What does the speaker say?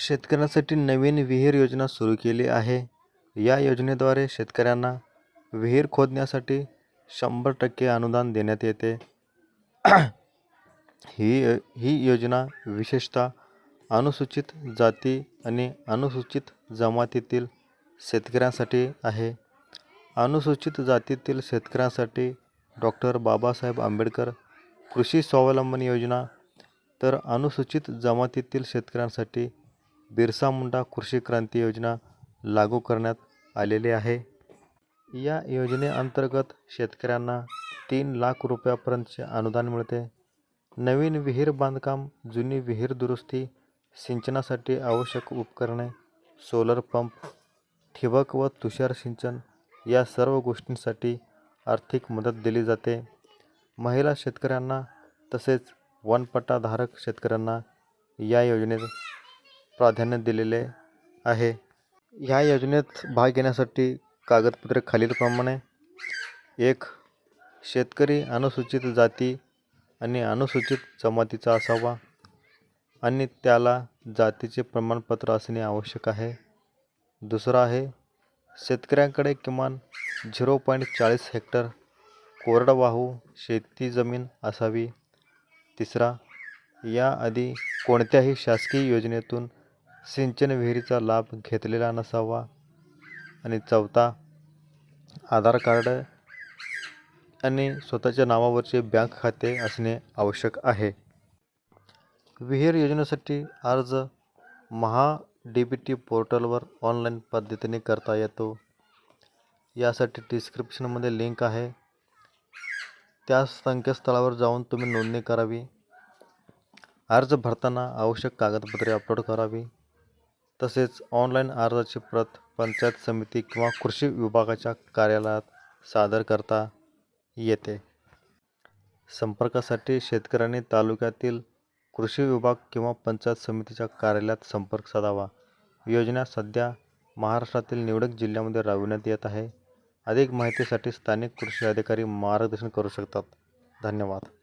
शेतकऱ्यांसाठी नवीन विहीर योजना सुरू केली आहे. या योजनेद्वारे शेतकऱ्यांना विहीर खोदण्यासाठी शंभर टक्के अनुदान देण्यात येते. ही ही योजना विशेषतः अनुसूचित जाती आणि अनुसूचित जमातीतील शेतकऱ्यांसाठी आहे. अनुसूचित जातीतील शेतकऱ्यांसाठी डॉक्टर बाबासाहेब आंबेडकर कृषी स्वावलंबन योजना तर अनुसूचित जमातीतील शेतकऱ्यांसाठी बिरसा मुंडा कृषी क्रांती योजना लागू करण्यात आलेली आहे. या योजनेअंतर्गत शेतकऱ्यांना तीन लाख रुपयापर्यंतचे अनुदान मिळते. नवीन विहीर बांधकाम जुनी विहीर दुरुस्ती सिंचनासाठी आवश्यक उपकरणे सोलर पंप ठिबक व तुषार सिंचन या सर्व गोष्टींसाठी आर्थिक मदत दिली जाते. महिला शेतकऱ्यांना तसेच वनपट्टाधारक शेतकऱ्यांना या योजनेत प्राधान्य दिलेले आहे. ह्या योजनेत भाग घेण्यासाठी कागदपत्रे खालीलप्रमाणे एक शेतकरी अनुसूचित जाती आणि अनुसूचित जमातीचा असावा आणि त्याला जातीचे प्रमाणपत्र असणे आवश्यक आहे. दुसरं आहे शेतकऱ्यांकडे किमान झिरो पॉईंट चाळीस हेक्टर कोरडवाहू शेती जमीन असावी. तिसरा याआधी कोणत्याही शासकीय योजनेतून सिंचन विहिरीचा लाभ घेतलेला नसावा आणि चौथा आधार कार्ड आणि स्वतःच्या नावावरचे बँक खाते असणे आवश्यक आहे. विहीर योजनेसाठी अर्ज महा डी बी टी पोर्टलवर ऑनलाईन पद्धतीने करता येतो. यासाठी डिस्क्रिप्शनमध्ये लिंक आहे. त्या संकेतस्थळावर जाऊन तुम्ही नोंदणी करावी. अर्ज भरताना आवश्यक कागदपत्रे अपलोड करावी. तसेच ऑनलाईन अर्जाची प्रत पंचायत समिती किंवा कृषी विभागाच्या कार्यालयात सादर करता येते. संपर्कासाठी शेतकऱ्यांनी तालुक्यातील कृषी विभाग किंवा पंचायत समितीच्या कार्यालयात संपर्क साधावा. योजना सध्या महाराष्ट्रातील निवडक जिल्ह्यामध्ये राबविण्यात येत आहे. अधिक माहितीसाठी स्थानिक कृषी अधिकारी मार्गदर्शन करू शकतात. धन्यवाद.